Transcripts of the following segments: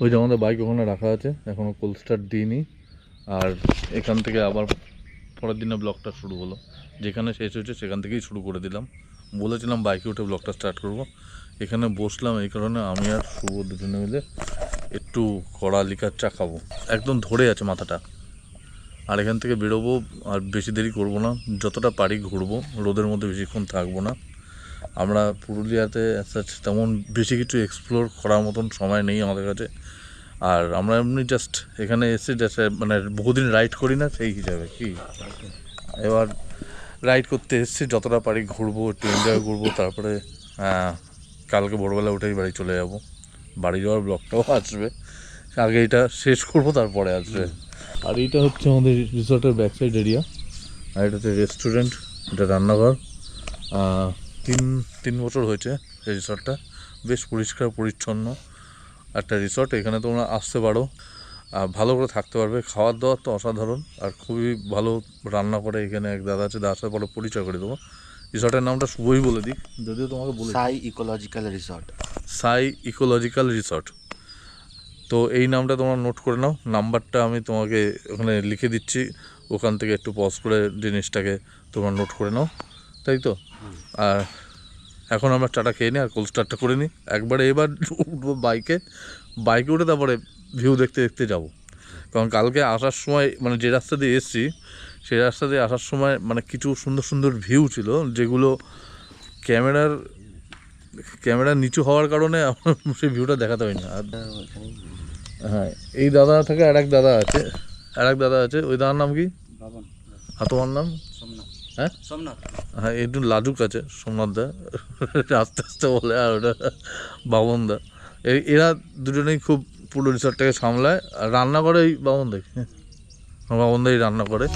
ওই যে আমাদের বাইক ওখানে রাখা আছে। এখনও কোল স্টার্ট দিইনি। আর এখান থেকে আবার পরের দিনে ব্লগটা শুরু হলো। যেখানে শেষ হয়েছে সেখান থেকেই শুরু করে দিলাম। বলেছিলাম বাইকে উঠে ব্লগটা স্টার্ট করব। এখানে বসলাম, এই কারণে আমি আর শুভ দুজনে মিলে একটু কড়া লিকার চা খাব। একদম ধরে আছে মাথাটা। আর এখান থেকে বেরোবো, আর বেশি দেরি করব না। যতটা পারি ঘুরবো, রোদের মধ্যে বেশিক্ষণ থাকব না। আমরা পুরুলিয়াতে তেমন বেশি কিছু এক্সপ্লোর করার মতন সময় নেই আমাদের কাছে। আর আমরা এমনি জাস্ট এখানে এসে জাস্ট মানে বহুদিন রাইড করি না সেই হিসাবে, কি? এবার রাইড করতে এসেছি, যতটা পারি ঘুরবো, একটু এনজয় করব, তারপরে কালকে ভোরবেলা উঠেই বাড়ি চলে যাব। বাড়ি যাওয়ার ব্লগটাও আসবে। আগে এটা শেষ করব, তারপরে আসবে। আর এইটা হচ্ছে আমাদের রিসর্টের ব্যাক সাইড এরিয়া আর এটা হচ্ছে রেস্টুরেন্ট এটা রান্নাঘর। তিন তিন বছর হয়েছে এই রিসর্টটা বেশ পরিষ্কার পরিচ্ছন্ন একটা রিসর্ট এখানে তোমরা আসতে পারো। আর ভালো করে থাকতে পারবে। খাওয়ার দাওয়ার তো অসাধারণ। আর খুবই ভালো রান্না করে এখানে এক দাদা আছে। দাদার সাথে পরে পরিচয় করে দেবো। রিসর্টের নামটা শুভই বলে দিক যদিও তোমাকে বলে Sai ecological resort Sai ecological resort তো এই নামটা তোমরা নোট করে নাও। নাম্বারটা আমি তোমাকে ওখানে লিখে দিচ্ছি। ওখান থেকে একটু পজ করে জিনিসটাকে তোমরা নোট করে নাও। তাই তো? আর এখন আমরা চাটা খেয়ে নিই আর কোল্ড স্টার্টটা করে নিই একবারে এবার উঠবো বাইকে বাইকে উঠে তারপরে ভিউ দেখতে দেখতে যাব। কারণ কালকে আসার সময় মানে যে রাস্তা দিয়ে এসেছি সেই রাস্তা দিয়ে আসার সময় মানে কিছু সুন্দর সুন্দর ভিউ ছিল যেগুলো ক্যামেরার ক্যামেরা নিচু হওয়ার কারণে আমার সেই ভিউটা দেখাতে হয় না আর হ্যাঁ এই দাদা থেকে আর এক দাদা আছে আর এক দাদা আছে ওই দাদার নাম কি? আর তোমার নাম? হ্যাঁ? সোমনাথ। হ্যাঁ একটু লাজুক আছে সোমনাথ দা। আস্তে আস্তে বলে আর ওটা বামন দা। এই এরা দুজনেই খুব পুরো রিসর্টটাকে সামলায়। আর রান্না করে এই বামন দা। বামন দাই রান্না করে।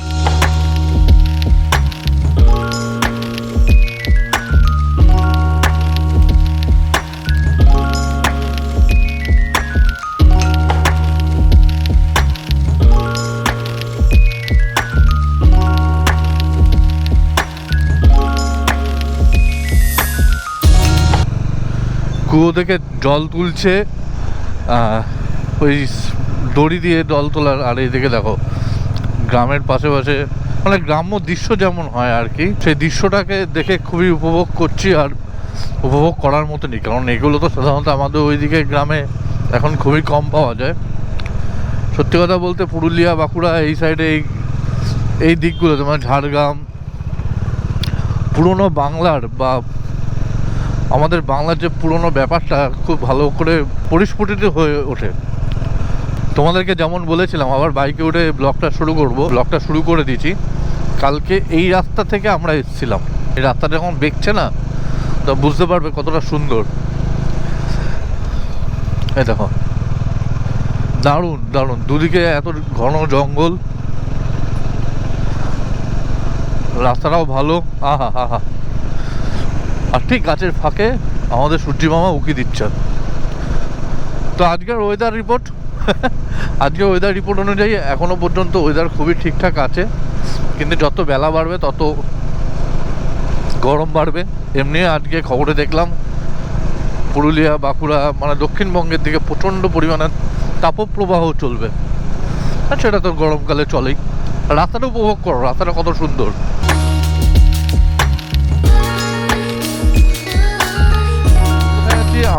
কুয়ো থেকে জল তুলছে ওই দড়ি দিয়ে জল তোলার, আর এইদিকে দেখো, গ্রামের পাশে পাশে মানে গ্রাম্য দৃশ্য যেমন হয় আর কি, সেই দৃশ্যটাকে দেখে খুবই উপভোগ করছি আর উপভোগ করার মতনই কারণ এগুলো তো সাধারণত আমাদের ওইদিকে গ্রামে এখন খুবই কম পাওয়া যায়। সত্যি কথা বলতে পুরুলিয়া, বাঁকুড়া এই সাইডে এই এই দিকগুলো তোমার ঝাড়গ্রাম, পুরনো বাংলার বা আমাদের বাংলার যে পুরনো ব্যাপারটা খুব ভালো করে পরিস্ফুটিত হয়ে ওঠে। তোমাদেরকে যেমন বলেছিলাম, আবার বাইকে উঠে ব্লগটা শুরু করব। ব্লগটা শুরু করে দিয়েছি কালকে এই রাস্তা থেকে আমরা এসেছিলাম। এই রাস্তাটা যখন দেখছে না, তো বুঝতে পারবে কতটা সুন্দর। এই দেখো। দারুণ দারুণ। দুদিকে এত ঘন জঙ্গল। রাস্তাটাও ভালো। আহা আহা আর ঠিক গাছের ফাঁকে আমাদের সূর্যি মামা উকি দিচ্ছে। তো আজকের ওয়েদার রিপোর্ট আজকের ওয়েদার রিপোর্ট অনুযায়ী এখনও পর্যন্ত ওয়েদার খুবই ঠিকঠাক আছে। কিন্তু যত বেলা বাড়বে, তত গরম বাড়বে। এমনি আজকে খবরে দেখলাম, পুরুলিয়া, বাঁকুড়া মানে দক্ষিণবঙ্গের দিকে প্রচণ্ড পরিমাণে তাপপ্রবাহ চলবে। আর সেটা তো গরমকালে চলেই। রাস্তাটা উপভোগ করো, রাস্তাটা কত সুন্দর।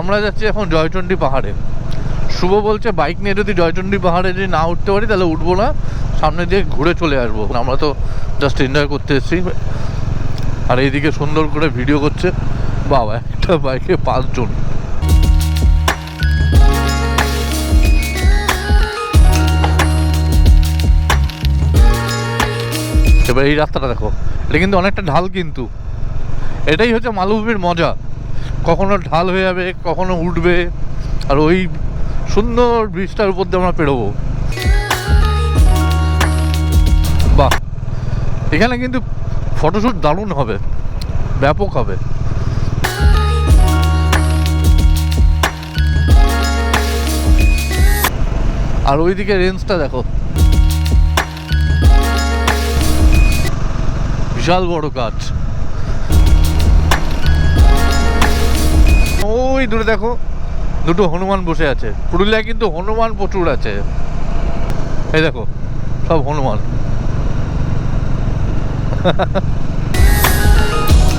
আমরা যাচ্ছি এখন জয়চণ্ডী পাহাড়ে। শুভ বলছে, বাইক নিয়ে যদি জয়চণ্ডী পাহাড়ে যদি না উঠতে পারি, তাহলে উঠবো না। সামনে দিয়ে ঘুরে চলে আসব। আমরা তো জাস্ট এনজয় করতে এসেছি। আর এইদিকে সুন্দর করে ভিডিও করছে, বাবা, একটা বাইকে পাঁচজন। এবার এই রাস্তাটা দেখো, এটা কিন্তু অনেকটা ঢাল কিন্তু। এটাই হচ্ছে মালভূমির মজা। কখনো ঢাল হয়ে যাবে, কখনো উঠবে। আর ওই সুন্দর ব্রিজটার উপর দিয়ে আমরা পেরোবো। বাহ! এখানে কিন্তু ফটোশ্যুট দারুণ হবে। ব্যাপক হবে। আর ওইদিকে রেঞ্জটা দেখো। বিশাল বড় গাছ ওই দূরে দেখো, দুটো হনুমান বসে আছে। পুরুলিয়ায় কিন্তু হনুমান প্রচুর আছে। এই দেখো, সব হনুমান।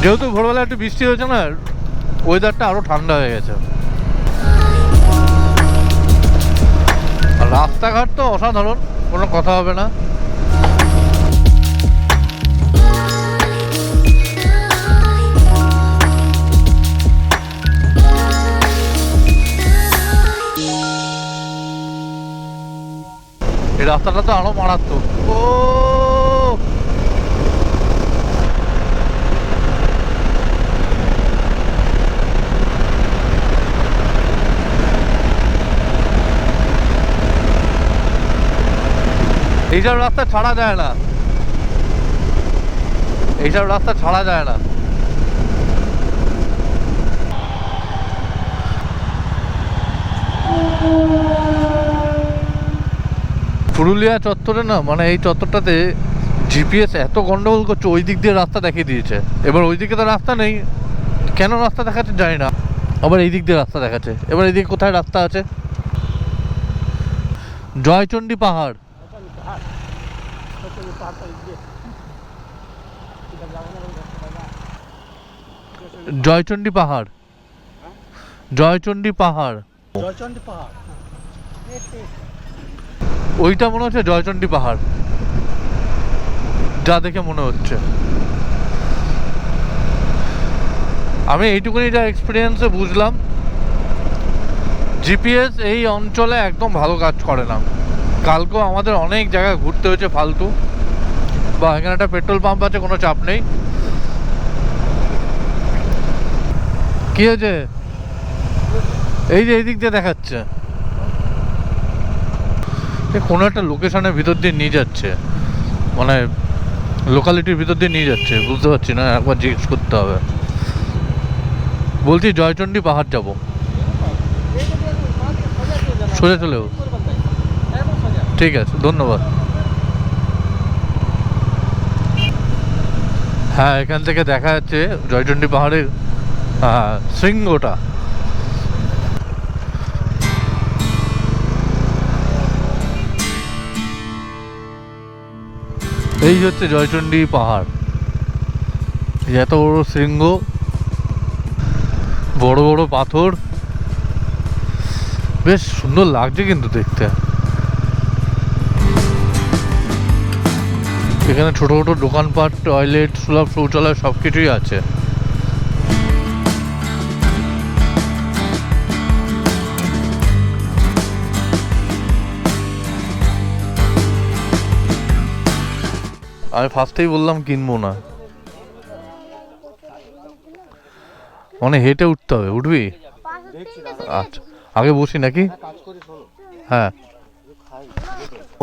যেহেতু ভোরবেলা একটু বৃষ্টি হয়েছে না ওয়েদারটা আরও ঠান্ডা হয়ে গেছে। রাস্তাঘাট তো অসাধারণ, কোনো কথা হবে না। রাস্তাটা তো আরও মারাত্মক। ও! এইসব রাস্তা ছাড়া যায় না। এইসব রাস্তা ছাড়া যায় না। পুরুলিয়া চত্বরে না মানে এই চত্বরটাতে জিপিএস এত গন্ডগোল করছে ওই দিক দিয়ে রাস্তা দেখিয়ে দিয়েছে। এবার ওই দিকে তো রাস্তা নেই কেন রাস্তা দেখাচ্ছে জানি না। আবার এই দিক দিয়ে রাস্তা দেখাচ্ছে। এবার এই দিকে কোথায় রাস্তা আছে? জয়চণ্ডী পাহাড়। জয়চণ্ডী পাহাড়। জয়চণ্ডী পাহাড়। জয়চন্ডী পাহাড়। ওইটা মনে হচ্ছে জয়চণ্ডী পাহাড়। যা দেখে মনে হচ্ছে। আমি এইটুকুনি যা এক্সপিরিয়েন্সে বুঝলাম। জিপিএস এই অঞ্চলে একদম ভালো কাজ করে না। কালকেও আমাদের অনেক জায়গায় ঘুরতে হয়েছে ফালতু। বা এখানে একটা পেট্রোল পাম্প আছে, কোনো চাপ নেই। কি হয়েছে? এই যে এই দিক দিয়ে দেখাচ্ছে। কোনো একটা লোকেশনের ভিতর দিয়ে নিয়ে যাচ্ছে মানে লোকালিটির ভিতর দিয়ে নিয়ে যাচ্ছে বুঝতে পারছি না একবার জিজ্ঞেস করতে হবে। বলছি জয়চণ্ডী পাহাড় যাব। সোজা চলেও ঠিক আছে ধন্যবাদ। হ্যাঁ এখান থেকে দেখা যাচ্ছে জয়চণ্ডী পাহাড়ের আহ, শৃঙ্গটা। এই হচ্ছে জয়চণ্ডী পাহাড়। এত বড় শৃঙ্গ, বড় বড় পাথর। বেশ সুন্দর লাগছে কিন্তু দেখতে। এখানে ছোট ছোট দোকানপাট, টয়লেট, সুলভ শৌচালয় সব কিছুই আছে। আমি ফার্স্টেই বললাম কিনবো না। মানে হেঁটে উঠতে হবে, উঠবি? আচ্ছা আগে বসি নাকি? হ্যাঁ।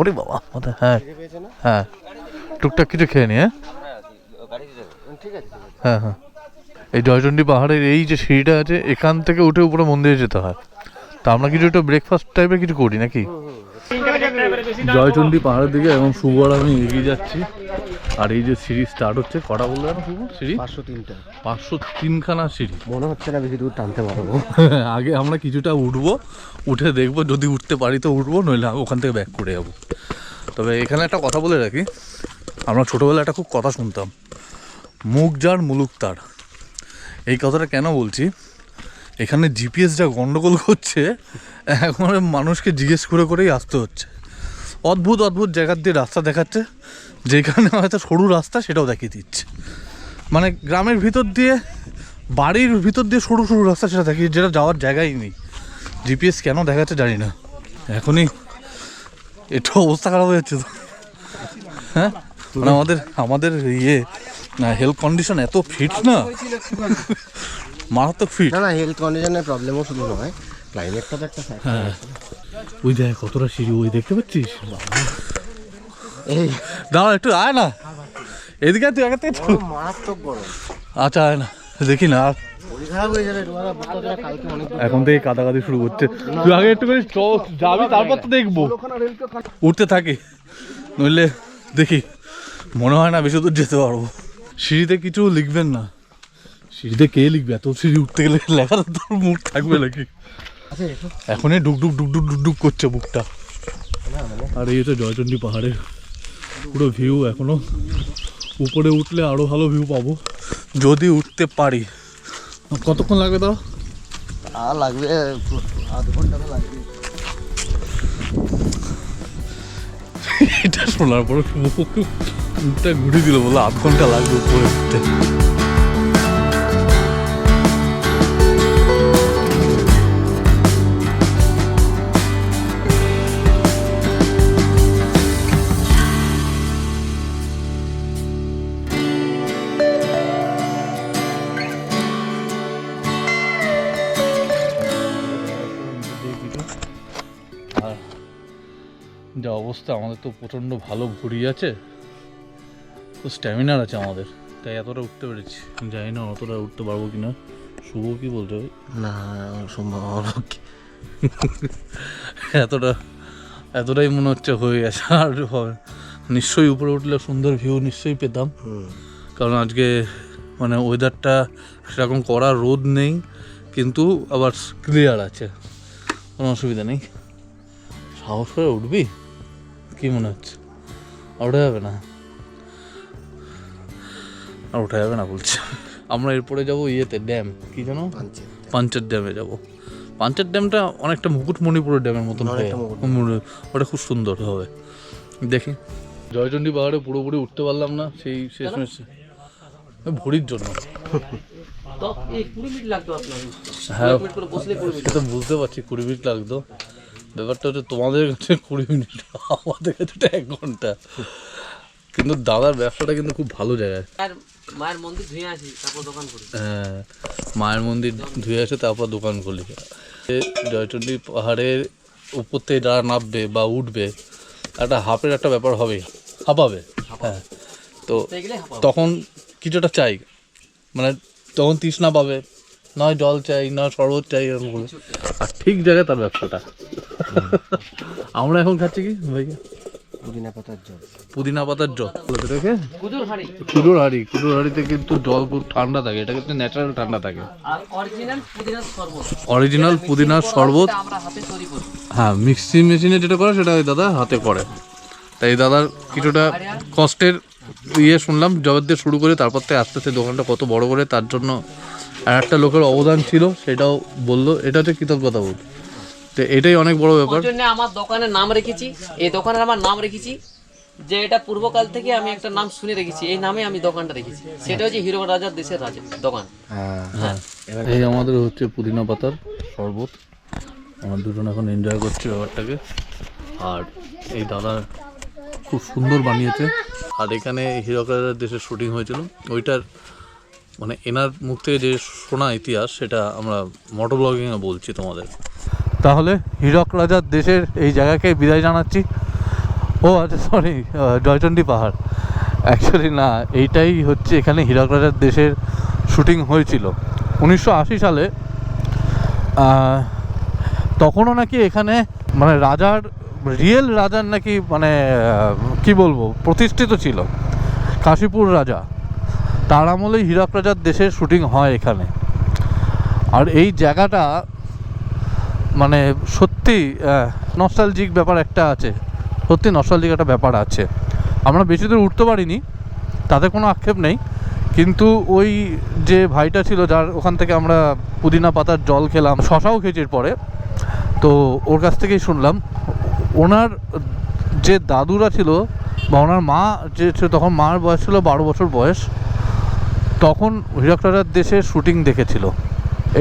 ওরে বাবা হ্যাঁ হ্যাঁ। টুকটাক কিছু খেয়ে নি হ্যাঁ? হ্যাঁ হ্যাঁ। এই জয়চণ্ডী পাহাড়ের এই যে সিঁড়িটা আছে, এখান থেকে উঠে উপরে মন্দিরে যেতে হয়। তা আমরা কিছু একটা ব্রেকফাস্ট টাইপের কিছু করি নাকি? জয়চণ্ডী পাহাড়ের দিকে এবং আর আমি এগিয়ে যাচ্ছি। আর এই যে সিঁড়ি স্টার্ট হচ্ছে কটা বলল না শুভ সিঁড়ি? পাঁচশো তিনটা। পাঁচশো তিনখানা সিঁড়ি। মনে হচ্ছে না বেশি দূর টানতে পারব। আগে আমরা কিছুটা উঠবো উঠে দেখব যদি উঠতে পারি তো উঠবো নইলে ওখান থেকে ব্যাক করে যাব। তবে এখানে একটা কথা বলে রাখি আমরা ছোটোবেলায় একটা খুব কথা শুনতাম মুখ যার মুলুক তার। এই কথাটা কেন বলছি? এখানে জিপিএস যা গন্ডগোল করছে এখন মানুষকে জিজ্ঞেস করে করেই আসতে হচ্ছে। অদ্ভুত অদ্ভুত জায়গার দিয়ে রাস্তা দেখাচ্ছে যেখানে হয়তো সরু রাস্তা সেটাও দেখিয়ে দিচ্ছে। মানে গ্রামের ভিতর দিয়ে বাড়ির ভিতর দিয়ে সরু সরু রাস্তা সেটা দেখি যেটা যাওয়ার জায়গাই নেই। জিপিএস কেন দেখাচ্ছে জানি না। এখনই একটু অবস্থা খারাপ হয়ে যাচ্ছে তো। হ্যাঁ? মানে আমাদের আমাদের ইয়ে হেলথ কন্ডিশন এত ফিট না। মারাত্মক ফিট না না হেলথ কন্ডিশনের প্রবলেমও শুধু নয়। ক্লাইমেটটা তো একটা হ্যাঁ। ওই দেখ কতটা সিঁড়ি ওই দেখতে পাচ্ছিস? এই। দাঁড়া একটু আয় না। এদিকে তুই আগে থেকে মারাত্মক বড় আচ্ছা আয় না। দেখি না। এখন থেকে কাদাকাদি শুরু করছে তুই আগে একটু করে যাবি তারপর তো দেখব। উঠতে থাকি। নইলে দেখি মনে হয় না বেশি দূর যেতে পারব। সিঁড়িতে কিছু লিখবেন না। সিঁড়িতে কে লিখবে? এত সিঁড়ি উঠতে গেলে লেখার তোর মুখ থাকবে নাকি? এখনই ডুক ডুক ডুক ডুক ডুক ডুক করছে বুকটা। আর এই তো জয়চণ্ডী পাহাড়ের পুরো ভিউ এখনও। উপরে উঠলে আরও ভালো ভিউ পাবো। যদি উঠতে পারি। কতক্ষণ লাগবে দাও? আর লাগবে আধ ঘণ্টা তো লাগবে। এটা শোনার পরে মুখটা ঘুরে দিল বলে আধ ঘণ্টা লাগবে উপরে উঠতে। যা অবস্থা আমাদের তো প্রচণ্ড ভালো ভুড়ি আছে। তো স্ট্যামিনার আছে আমাদের। তাই এতটা উঠতে পেরেছি। জানি না অতটা উঠতে পারব কি না শুভ কি বলতে না সম্ভব এতটা এতটাই মনে হচ্ছে হয়ে গেছে। আর হবে নিশ্চয়ই উপরে উঠলে সুন্দর ভিউ নিশ্চয়ই পেতাম। কারণ আজকে মানে ওয়েদারটা সেরকম করা রোদ নেই কিন্তু আবার ক্লিয়ার আছে। কোনো অসুবিধা নেই। সাহস করে উঠবি? কি মনে হচ্ছে? আর ওঠা যাবে না? আর ওঠা যাবে না বলছি। আমরা এরপরে যাব ইয়েতে ড্যাম কি জানো? পাঞ্চে পাঞ্চের ড্যামে যাব। পাঞ্চের ড্যামটা অনেকটা মুকুটমণিপুরের ড্যামের মতন হয় ওটা খুব সুন্দর হবে। দেখি। জয়চণ্ডী পাহাড়ে পুরোপুরি উঠতে পারলাম না সেই শেষমেশ ভরির জন্য। তো এই কুড়ি মিনিট লাগতো আপনার। হ্যাঁ সেটা বুঝতে পারছি কুড়ি মিনিট লাগতো। ব্যাপারটা হচ্ছে তোমাদের কাছে কুড়ি মিনিট আমাদের কাছে তো এক ঘণ্টা। কিন্তু দাদার ব্যবসাটা কিন্তু খুব ভালো জায়গায়। মায়ের মন্দির ধুয়ে আসি তারপর দোকান করি। হ্যাঁ, মায়ের মন্দির ধুয়ে আসে তারপর দোকান খুলি। এ জয়চণ্ডী পাহাড়ের উপর থেকে যারা নামবে বা উঠবে একটা হাফের একটা ব্যাপার হবে হাঁপাবে। হ্যাঁ তো তখন কিছুটা চাই। মানে তখন তৃষ্ণা পাবে নয় জল চাই নয় শরবত চাই এরকম আর ঠিক জায়গায় তার ব্যবসাটা। আমরা এখন খাচ্ছি কি ভাইয়া? পুদিনা পাতার জল। পুদিনা পাতার জল। এটাকে? কুদুর হাঁড়ি। কুড়োর হাড়িতে কিন্তু জল খুব ঠান্ডা থাকে। এটা কিন্তু ন্যাচারাল ঠান্ডা থাকে। আর অরিজিনাল পুদিনার শরবত। অরিজিনাল পুদিনার শরবত? আমরা হাতে তৈরি করি। হ্যাঁ মিক্সি মেশিনে যেটা করে সেটা ওই দাদা হাতে করে। তাই দাদার কিছুটা কষ্টের ইয়ে শুনলাম জবের দিয়ে শুরু করে তারপর থেকে আস্তে আস্তে দোকানটা কত বড় করে তার জন্য আর একটা লোকের অবদান ছিল সেটাও বলল। এটা হচ্ছে কৃতজ্ঞতা বোধ। তো এটাই অনেক বড় ব্যাপার। জন্য আমার দোকানের নাম রেখেছি। এই দোকানের আমার নাম রেখেছি যে এটা পূর্বকাল থেকে আমি একটা নাম শুনে রেখেছি এই নামে আমি দোকানটা রেখেছি। সেটা হচ্ছে হিরো রাজার দেশের রাজা দোকান। হ্যাঁ হ্যাঁ। এই আমাদের হচ্ছে পুদিনা পাতার শরবত। আমরা দুজন এখন এনজয় করছি ব্যাপারটাকে। আর এই দাদা খুব সুন্দর বানিয়েছে। আর এখানে হিরকারের দেশের শুটিং হয়েছিল। ওইটার মানে এনার মুখ থেকে যে শোনা ইতিহাস সেটা আমরা মোটো ব্লগিংয়ে বলছি তোমাদের। তাহলে হীরক রাজার দেশের এই জায়গাকে বিদায় জানাচ্ছি। ও আচ্ছা সরি জয়চণ্ডী পাহাড়। অ্যাকচুয়ালি না, এইটাই হচ্ছে এখানে হীরক রাজার দেশের শুটিং হয়েছিল। উনিশশো আশি সালে তখনও নাকি এখানে মানে রাজার রিয়েল রাজার নাকি মানে কি বলব, প্রতিষ্ঠিত ছিল। কাশীপুর রাজা। তার আমলেই হীরক রাজার দেশের শুটিং হয় এখানে। আর এই জায়গাটা মানে সত্যি নস্টালজিক ব্যাপার একটা আছে। সত্যি নস্টালজিক একটা ব্যাপার আছে। আমরা বেশি দূর উঠতে পারিনি, তাতে কোনো আক্ষেপ নেই। কিন্তু ওই যে ভাইটা ছিল, যার ওখান থেকে আমরা পুদিনা পাতার জল খেলাম, শশাও খেয়েছি পরে তো ওর কাছ থেকেই শুনলাম। ওনার যে দাদুরা ছিল বা ওনার মা যে তখন মার বয়স ছিল বারো বছর বয়স, তখন হীরকরাজার দেশের শুটিং দেখেছিল।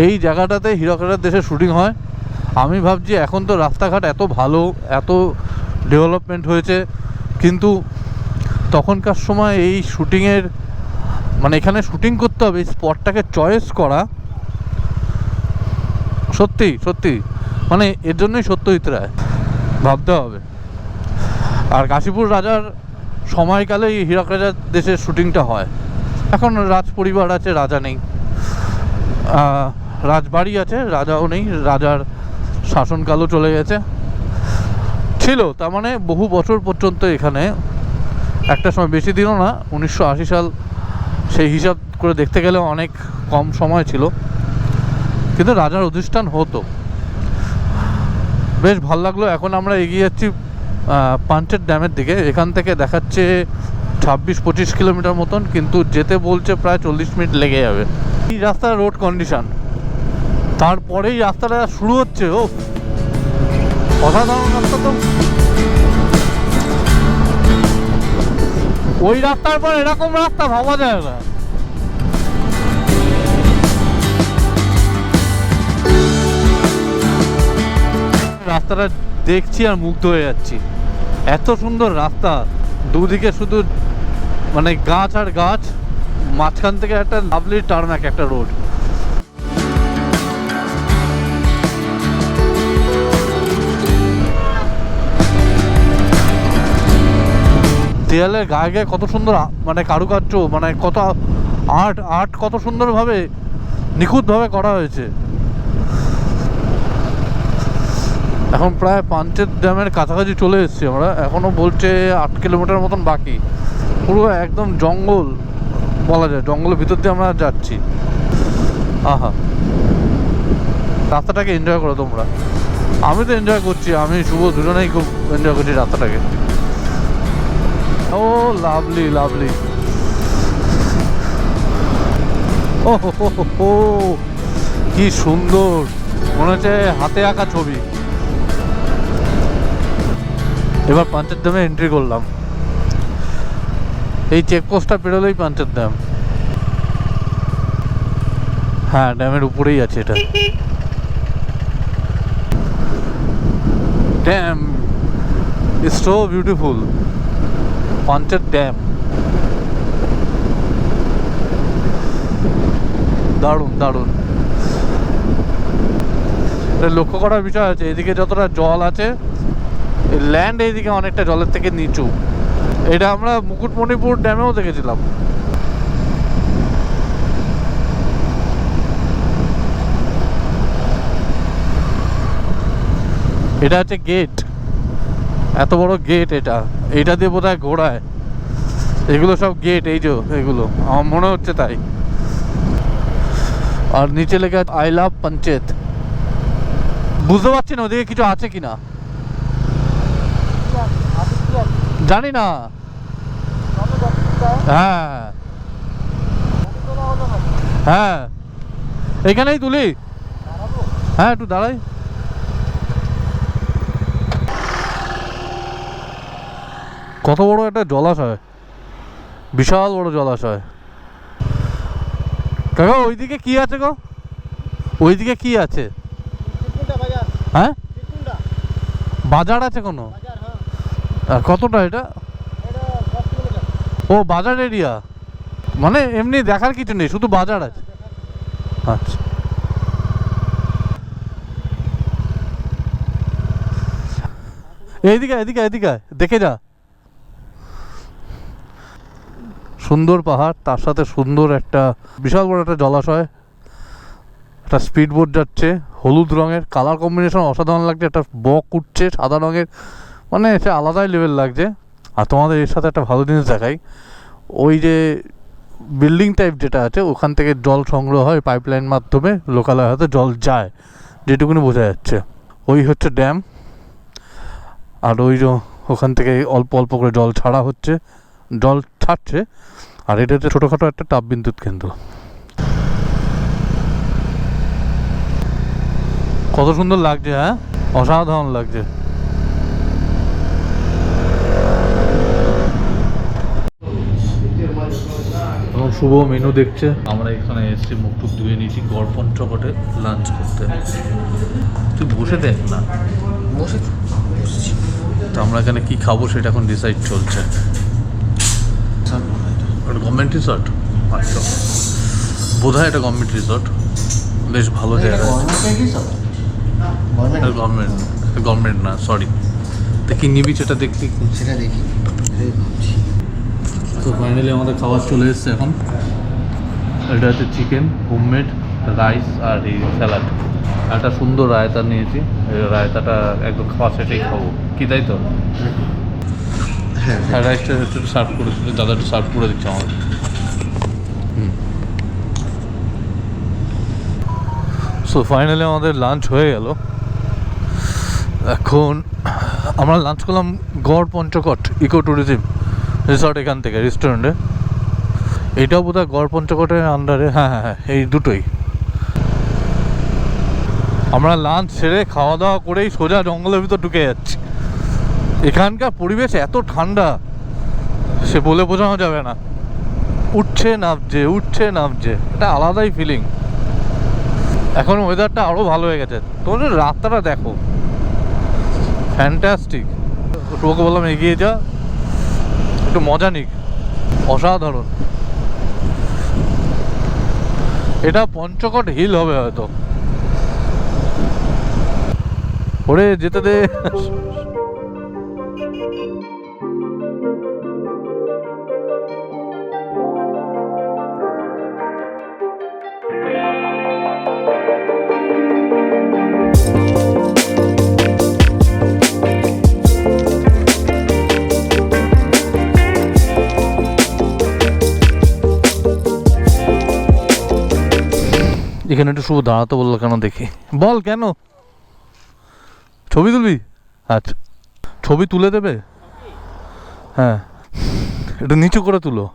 এই জায়গাটাতে হীরকরাজার দেশের শুটিং হয় আমি ভাবছি এখন তো রাস্তাঘাট এত ভালো, এত ডেভেলপমেন্ট হয়েছে, কিন্তু তখনকার সময় এই শুটিংয়ের মানে এখানে শুটিং করতে হবে স্পটটাকে চয়েস করা। সত্যি সত্যি। মানে এর জন্যই সত্যজিৎ রায়। ভাবতে হবে। আর কাশীপুর রাজার সময়কালে এই হীরক রাজার দেশের শুটিংটা হয়। এখন রাজ পরিবার আছে, রাজা নেই। রাজবাড়ি আছে, রাজাও নেই, রাজার শাসনকালও চলে গেছে। ছিল, তার মানে বহু বছর পর্যন্ত এখানে। একটা সময় বেশি দিনও না, উনিশশো আশি সাল সেই হিসাব করে দেখতে গেলে অনেক কম সময় ছিল। কিন্তু রাজার অধিষ্ঠান হতো। বেশ ভালো লাগল, এখন আমরা এগিয়ে যাচ্ছি পাঞ্চের ড্যামের দিকে। এখান থেকে দেখাচ্ছে ছাব্বিশ, পঁচিশ কিলোমিটার মতন, কিন্তু যেতে বলছে প্রায় চল্লিশ মিনিট লেগে যাবে। এই রাস্তার রোড কন্ডিশন তারপরেই রাস্তাটা শুরু হচ্ছে, ও। অসাধারণ রাস্তা তো। ওই রাস্তার পর এরকম রাস্তা ভাবা যায় না। রাস্তাটা দেখছি আর মুগ্ধ হয়ে যাচ্ছি। এত সুন্দর রাস্তা। দুদিকে শুধু মানে গাছ আর গাছ, মাঝখান থেকে একটা লাভলি টার্নাক একটা রোড দেয়ালের গায়ে গায়ে কত সুন্দর মানে কারুকার্য মানে কত আর্ট আর্ট কত সুন্দরভাবে নিখুঁতভাবে করা হয়েছে। এখন প্রায় পাঞ্চেত ড্যামের কাছাকাছি চলে এসেছি আমরা। এখনও বলছে আট কিলোমিটার মতন বাকি। পুরো একদম জঙ্গল বলা যায়। জঙ্গলের ভিতর দিয়ে আমরা যাচ্ছি। আহা। রাস্তাটাকে এনজয় করো তোমরা। আমি তো এনজয় করছি। আমি, শুভ, দুজনেই খুব এনজয় করছি রাস্তাটাকে। ও লাভলি লাভলি ও, হো কি সুন্দর। মনে হচ্ছে হাতে আঁকা ছবি। এবার পাঞ্চের দামে এন্ট্রি করলাম। এই চেকপোস্টটা পেরোলেই পাঞ্চের দাম। হ্যাঁ ড্যামের উপরেই আছে এটা। ড্যাম ইজ সো বিউটিফুল পাঞ্চের ড্যাম দারুণ দারুণ। লক্ষ্য করার বিষয় আছে এদিকে যতটা জল আছে ল্যান্ড এইদিকে অনেকটা জলের থেকে নিচু। এটা আমরা মুকুটমণিপুর ড্যামেও দেখেছিলাম। এটা হচ্ছে গেট এত বড় গেট এটা। এটা বোধ হয় ঘোরায় এগুলো সব গেট এই যে এগুলো। আমার মনে হচ্ছে তাই। আর নিচে লেখা আই লাভ পঞ্চায়েত বুঝতে পারছি না ওদিকে কিছু আছে কিনা। জানি না। হ্যাঁ। হ্যাঁ। এখানেই তুলি। হ্যাঁ একটু দাঁড়াই। কত বড় একটা জলাশয়। বিশাল বড় জলাশয়। কাকা, ওইদিকে কি আছে গো? ওইদিকে কি আছে? হ্যাঁ? বাজার আছে কোনো? কতটা এটা? ও, বাজার এরিয়া। মানে এমনি দেখার কিছু নেই, শুধু বাজার আছে। আচ্ছা। এইদিকে এদিকে এদিকে দেখে যা। সুন্দর পাহাড়, তার সাথে সুন্দর একটা, বিশাল বড় একটা জলাশয়, একটা স্পিড বোট যাচ্ছে, হলুদ রঙের, কালার কম্বিনেশন অসাধারণ লাগছে, একটা বক উঠছে সাদা রঙের মানে সে আলাদাই লেভেল লাগছে। আর তোমাদের এর সাথে একটা ভালো জিনিস দেখাই, ওই যে বিল্ডিং টাইপ যেটা আছে, ওখান থেকে জল সংগ্রহ হয় পাইপলাইন মাধ্যমে লোকালয় হয়তো জল যায়, যেটুকুনি বোঝা যাচ্ছে। ওই হচ্ছে ড্যাম আর ওই ওখান থেকে অল্প অল্প করে জল ছাড়া হচ্ছে, জল ছাড়ছে আর এটা হচ্ছে ছোটোখাটো একটা তাপ বিদ্যুৎ কেন্দ্র। কত সুন্দর লাগছে হ্যাঁ? অসাধারণ লাগছে। শুভ মেনু দেখছে। আমরা এখানে এসেছি মুখ টুক ধুয়ে নিয়েছি গড়পন চকটে লাঞ্চ করতে। তুই বসে দেখ না। বসে তো আমরা এখানে কি খাব সেটা এখন ডিসাইড চলছে। ওটা গভর্নমেন্ট রিসর্ট আচ্ছা। বোধ হয় এটা গভর্নমেন্ট রিসর্ট বেশ ভালো জায়গা। গভর্নমেন্ট গভর্নমেন্ট না সরি তা কি নিবি সেটা দেখতে? সেটা দেখি। তো ফাইনালি আমাদের খাবার চলে এসছে এখন। এটা হচ্ছে চিকেন হোমমেড রাইস আর এই স্যালাড একটা সুন্দর রায়তা নিয়েছি। রায়তাটা একদম খাওয়া শেষেই খাব। কি তাই তো? ফ্রাইড রাইসটা একটু সার্ভ করে দিলে দাদা একটু সার্ভ করে দিচ্ছে আমাদের সো ফাইনালি আমাদের লাঞ্চ হয়ে গেল। এখন আমরা লাঞ্চ করলাম গড় পঞ্চকট ইকো ট্যুরিজম রিসর্ট এখান থেকে রেস্টুরেন্টে এটাও বোধহয় গড় পঞ্চকটের আন্ডারে হ্যাঁ হ্যাঁ হ্যাঁ এই দুটোই। আমরা লাঞ্চ সেরে খাওয়া দাওয়া করেই সোজা জঙ্গলের ভিতর ঢুকে যাচ্ছি। এখানকার পরিবেশ এত ঠান্ডা, সে বলে বোঝানো যাবে না। উঠছে, নামছে উঠছে, নামছে। এটা আলাদাই ফিলিং এখন ওয়েদারটা আরও ভালো হয়ে গেছে। তোমাদের রাস্তাটা দেখো। ফ্যান্টাস্টিক তোকে বললাম এগিয়ে যা। একটু মজা নিক। অসাধারণ। এটা পঞ্চকট হিল হবে হয়তো। ওরে যেতে দে। এখানে একটু শুভ দাঁড়াতে বলল কেন দেখি। বল কেন? ছবি তুলবি? আচ্ছা। ছবি তুলে দেবে? হ্যাঁ। এটা নিচু করে তুলো।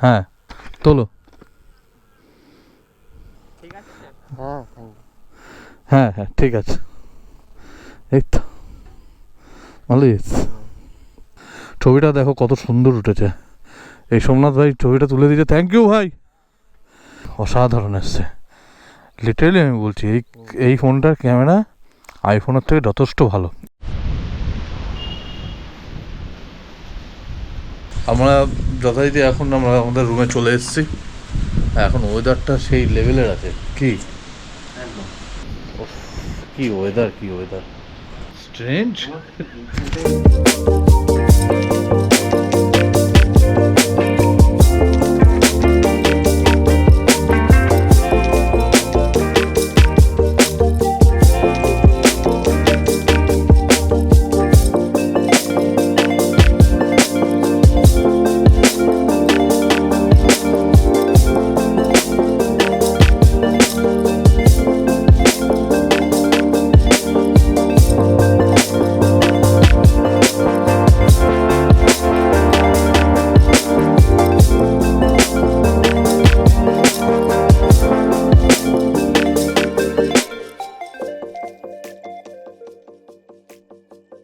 হ্যাঁ তোলো। হ্যাঁ হ্যাঁ হ্যাঁ ঠিক আছে। এই তো। ভালোই। ছবিটা দেখো কত সুন্দর উঠেছে। এই সোমনাথ ভাই ছবিটা তুলে দিয়েছে। থ্যাংক ইউ ভাই। অসাধারণ এসছে। লিটারেলি আমি বলছি, এই এই ফোনটার ক্যামেরা আইফোনের থেকে যথেষ্ট ভালো। আমরা যথারীতি এখন আমরা আমাদের রুমে চলে এসেছি। এখন ওয়েদারটা সেই লেভেলের আছে। কি? কি ওয়েদার কি ওয়েদার স্ট্রেঞ্জ